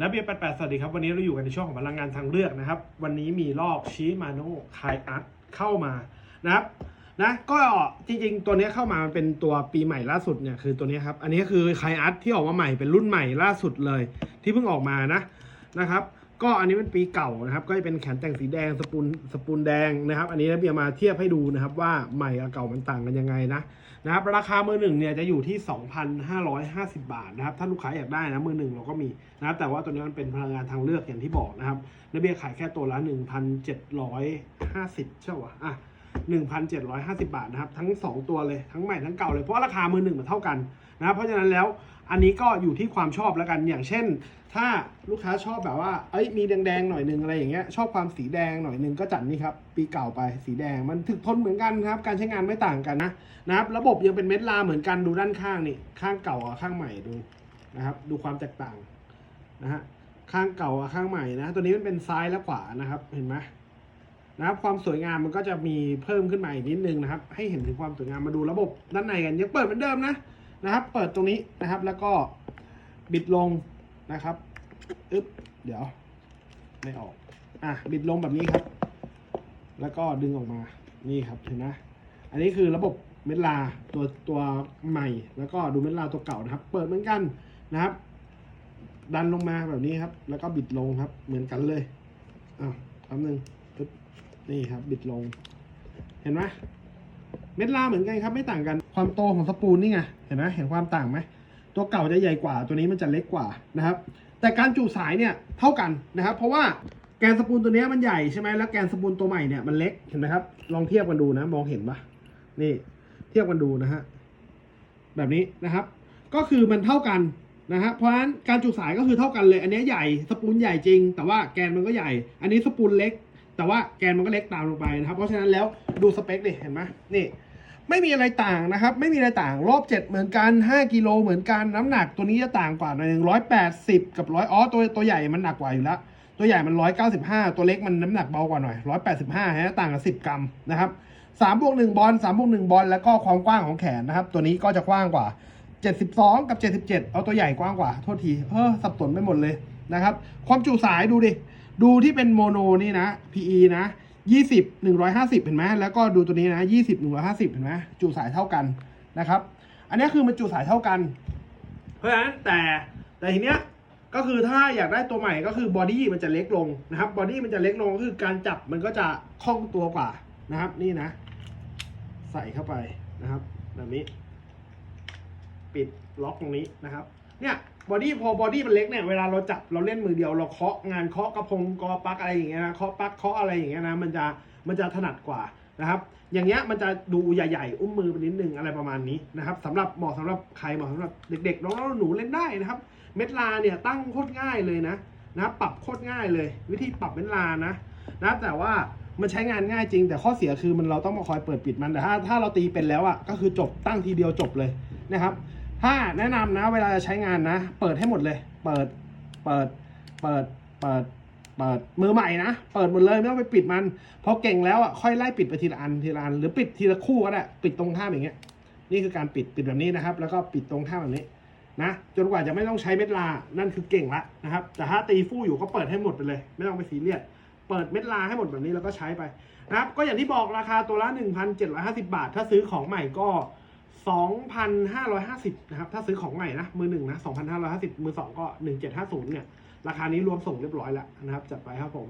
นับเบียร์แปดสวัสดีครับ วันนี้เราอยู่กันในช่วงของพลังงานทางเลือกนะครับ วันนี้มีลอกชีมาโนคายอัตเข้ามานะครับนะก็จริงๆ ตัวนี้เข้ามามันเป็นตัวปีใหม่ล่าสุดเนี่ยคือตัวนี้ครับ อันนี้คือคายอัตที่ออกมาใหม่เป็นรุ่นใหม่ล่าสุดเลย ที่เพิ่งออกมานะนะครับ ก็อันนี้เป็นปีเก่านะครับ ก็จะเป็นแขนแต่งสีแดงสปูลสปูลแดงนะครับ อันนี้นับเบียมาเทียบให้ดูนะครับ ว่าใหม่กับเก่ามันต่างกันยังไงนะนะครับ ราคามือหนึ่งเนี่ยจะอยู่ที่ 2,550 บาทนะครับ ถ้าลูกค้าอยากได้นะมือหนึ่งเราก็มีนะครับแต่ว่าตัวนี้มันเป็นพลังงานทางเลือกอย่างที่บอกนะครับนเบียขายแค่ตัวละ 1,750 ใช่ป่ะอะ 1,750 บาทนะครับ ทั้ง 2 ตัวเลยทั้งใหม่ทั้งเก่าเลยเพราะราคามือหนึ่งมันเท่ากันนะครับเพราะฉะนั้นแล้วอันนี้ก็อยู่ที่ความชอบแล้วกันอย่างเช่น ถ้าลูกค้าชอบแบบว่าเอ้ยมีแดงๆหน่อยหนึงอะไรอย่างเงี้ยชอบความสีแดงหน่อยหนึงก็จัดนี่ครับปีเก่าไปสีแดงมันถึกทนเหมือนกันครับ การใช้งานไม่ต่างกันนะนะครับระบบยังเป็นเม็ดลาเหมือนกันดูด้านข้างนี่ข้างเก่ากับข้างใหม่ดูนะครับดูความแตกต่างนะฮะข้างเก่ากับข้างใหม่นะ ตัวนี้มันเป็นซ้ายและขวานะครับเห็นไหม นะครับความสวยงามมันก็จะมีเพิ่มขึ้นมาอีกนิดนึงนะครับ ให้เห็นถึงความสวยงามมาดูระบบด้านในกันยังเปิดเหมือนเดิมนะนะครับ เปิดตรงนี้นะครับ แล้วก็บิดลงนะครับอึ๊บเดี๋ยว ไม่ออกอะบิดลงแบบนี้ครับ แล้วก็ดึงออกมานี่ครับเห็นไหมอันนี้คือระบบเม็ดลาตัวตัวใหม่ แล้วก็ดูเม็ดลาตัวเก่านะครับ เปิดเหมือนกันนะครับ ดันลงมาแบบนี้ครับ แล้วก็บิดลงครับ เหมือนกันเลยอ้าวคำหนึ่ง นี่ครับบิดลง เห็นไหมเม็ดลาเหมือนกันครับไม่ต่างกันความโตของสปูลนี่ไงเห็นไหมเห็นความต่างไหมตัวเก่าจะใหญ่กว่าตัวนี้มันจะเล็กกว่านะครับ แต่การจุสายเนี่ยเท่ากันนะครับ เพราะว่าแกนสปูลตัวนี้มันใหญ่ใช่ไหมแล้วแกนสปูลตัวใหม่เนี่ยมันเล็กเห็นไหมครับ ลองเทียบกันดูนะมองเห็นปะนี่เทียบกันดูนะฮะแบบนี้นะครับ ก็คือมันเท่ากันนะฮะเพราะฉะนั้นการจุสายก็คือเท่ากันเลย อันนี้ใหญ่สปูลใหญ่จริง แต่ว่าแกนมันก็ใหญ่ อันนี้สปูลเล็ก แต่ว่าแกนมันก็เล็กตามลงไปนะครับ เพราะฉะนั้นแล้วดูสเปคดิเห็นไหมนี่ไม่มีอะไรต่างนะครับ ไม่มีอะไรต่างรอบเจ็ดเหมือนกัน 5 กิโลเหมือนกันน้ำหนักตัวนี้จะต่างกว่าหน่อยหนึ่งร้อยแปดสิบกับร้อยอ๋อตัวตัวใหญ่มันหนักกว่าอยู่แล้วตัวใหญ่มันร้อยเก้าสิบห้าตัวเล็กมันน้ำหนักเบากว่าหน่อยร้อยแปดสิบห้าฮะต่างกันสิบกรัมนะครับสามบวกหนึ่งบอลสามบวกหนึ่งบอลแล้วก็ความกว้างของแขนนะครับ ตัวนี้ก็จะกว้างกว่าเจ็ดสิบสองกับเจ็ดสิบเจ็ดเอาตัวใหญ่กว้างกว่าโทษทีเออสับสนไปหมดเลยนะครับ ความจุสายดูดิ ดูที่เป็นโมโนนี่นะ PE นะยี่สิบหนึ่งร้อยห้าสิบเห็นไหมแล้วก็ดูตัวนี้นะยี่สิบหนึ่งร้อยห้าสิบเห็นไหมจุสายเท่ากันนะครับ อันนี้คือมันจุสายเท่ากัน เพราะฉะนั้นแต่แต่ทีเนี้ยก็คือถ้าอยากได้ตัวใหม่ก็คือบอดี้มันจะเล็กลงนะครับบอดี้มันจะเล็กลงก็คือการจับมันก็จะคล่องตัวกว่านะครับ นี่นะ ใส่เข้าไปนะครับแบบนี้ ปิดล็อกตรงนี้นะครับ เนี่ย บอดี้พอบอดี้มันเล็กเนี่ยเวลาเราจับเราเล่นมือเดียวเราเคาะงานเคาะกระพงกอปักอะไรอย่างเงี้ยนะเคาะปักเคาะอะไรอย่างเงี้ยนะมันจะมันจะถนัดกว่านะครับ อย่างเงี้ยมันจะดูใหญ่ๆ อุ้มมือไปนิดนึงอะไรประมาณนี้นะครับสำหรับเหมาะสำหรับใครเหมาะสำหรับเด็กๆน้องๆหนูเล่นได้นะครับ เม็ดลาเนี่ยตั้งโคตรง่ายเลยนะนะปรับโคตรง่ายเลย วิธีปรับเม็ดลานะนะแต่ว่ามันใช้งานง่ายจริง แต่ข้อเสียคือมันเราต้องมาคอยเปิดปิดมันแต่ถ้าถ้าเราตีเป็นแล้วอะก็คือจบตั้งทีเดียวจบเลยนะครับ ถ้าแนะนำนะ เวลาจะใช้งานนะ เปิดให้หมดเลย เปิด เปิด เปิด เปิด เปิด มือใหม่นะ เปิดหมดเลยไม่ต้องไปปิดมัน พอเก่งแล้วอะ ค่อยไล่ปิดไปทีละอันทีละอัน หรือปิดทีละคู่ก็ได้ ปิดตรงท่ามอย่างเงี้ย นี่คือการปิด ปิดแบบนี้นะครับ แล้วก็ปิดตรงท่ามแบบนี้นะ จนกว่าจะไม่ต้องใช้เม็ดลา นั่นคือเก่งละนะครับ แต่ถ้าตีฟู่อยู่ก็เปิดให้หมดไปเลย ไม่ต้องไปซีเรียส เปิดเม็ดลาให้หมดแบบนี้แล้วก็ใช้ไปนะครับ ก็อย่างที่บอกราคาตัวละ 1,750 บาท ถ้าซื้อของใหม่ก็ 2,550 นะครับ ถ้าซื้อของใหม่นะ มือหนึ่งนะ 2,550 มือสองก็ 1,750 เนี่ย ราคานี้รวมส่งเรียบร้อยแล้วนะครับ จัดไปครับผม